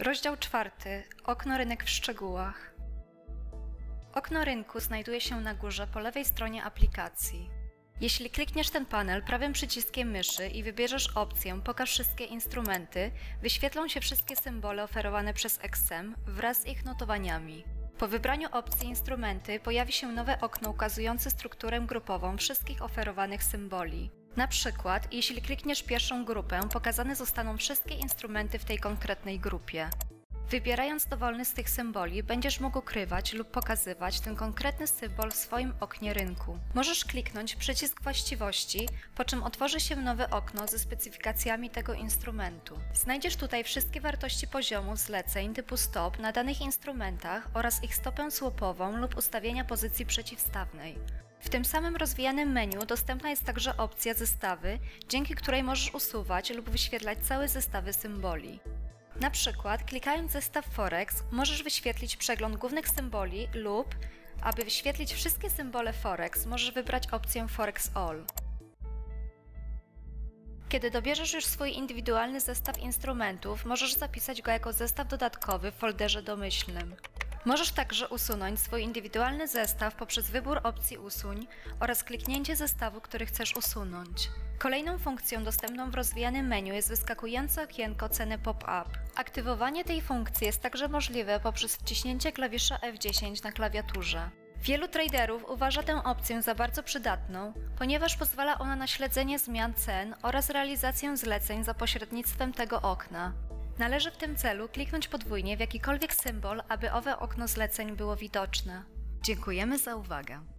Rozdział czwarty. Okno rynek w szczegółach. Okno rynku znajduje się na górze po lewej stronie aplikacji. Jeśli klikniesz ten panel prawym przyciskiem myszy i wybierzesz opcję Pokaż wszystkie instrumenty, wyświetlą się wszystkie symbole oferowane przez XM wraz z ich notowaniami. Po wybraniu opcji Instrumenty pojawi się nowe okno ukazujące strukturę grupową wszystkich oferowanych symboli. Na przykład, jeśli klikniesz pierwszą grupę, pokazane zostaną wszystkie instrumenty w tej konkretnej grupie. Wybierając dowolny z tych symboli, będziesz mógł ukrywać lub pokazywać ten konkretny symbol w swoim oknie rynku. Możesz kliknąć przycisk właściwości, po czym otworzy się nowe okno ze specyfikacjami tego instrumentu. Znajdziesz tutaj wszystkie wartości poziomu zleceń typu stop na danych instrumentach oraz ich stopę słupową lub ustawienia pozycji przeciwstawnej. W tym samym rozwijanym menu dostępna jest także opcja zestawy, dzięki której możesz usuwać lub wyświetlać całe zestawy symboli. Na przykład, klikając zestaw Forex, możesz wyświetlić przegląd głównych symboli lub, aby wyświetlić wszystkie symbole Forex, możesz wybrać opcję Forex All. Kiedy dobierzesz już swój indywidualny zestaw instrumentów, możesz zapisać go jako zestaw dodatkowy w folderze domyślnym. Możesz także usunąć swój indywidualny zestaw poprzez wybór opcji Usuń oraz kliknięcie zestawu, który chcesz usunąć. Kolejną funkcją dostępną w rozwijanym menu jest wyskakujące okienko ceny pop-up. Aktywowanie tej funkcji jest także możliwe poprzez wciśnięcie klawisza F10 na klawiaturze. Wielu traderów uważa tę opcję za bardzo przydatną, ponieważ pozwala ona na śledzenie zmian cen oraz realizację zleceń za pośrednictwem tego okna. Należy w tym celu kliknąć podwójnie w jakikolwiek symbol, aby owe okno zleceń było widoczne. Dziękujemy za uwagę.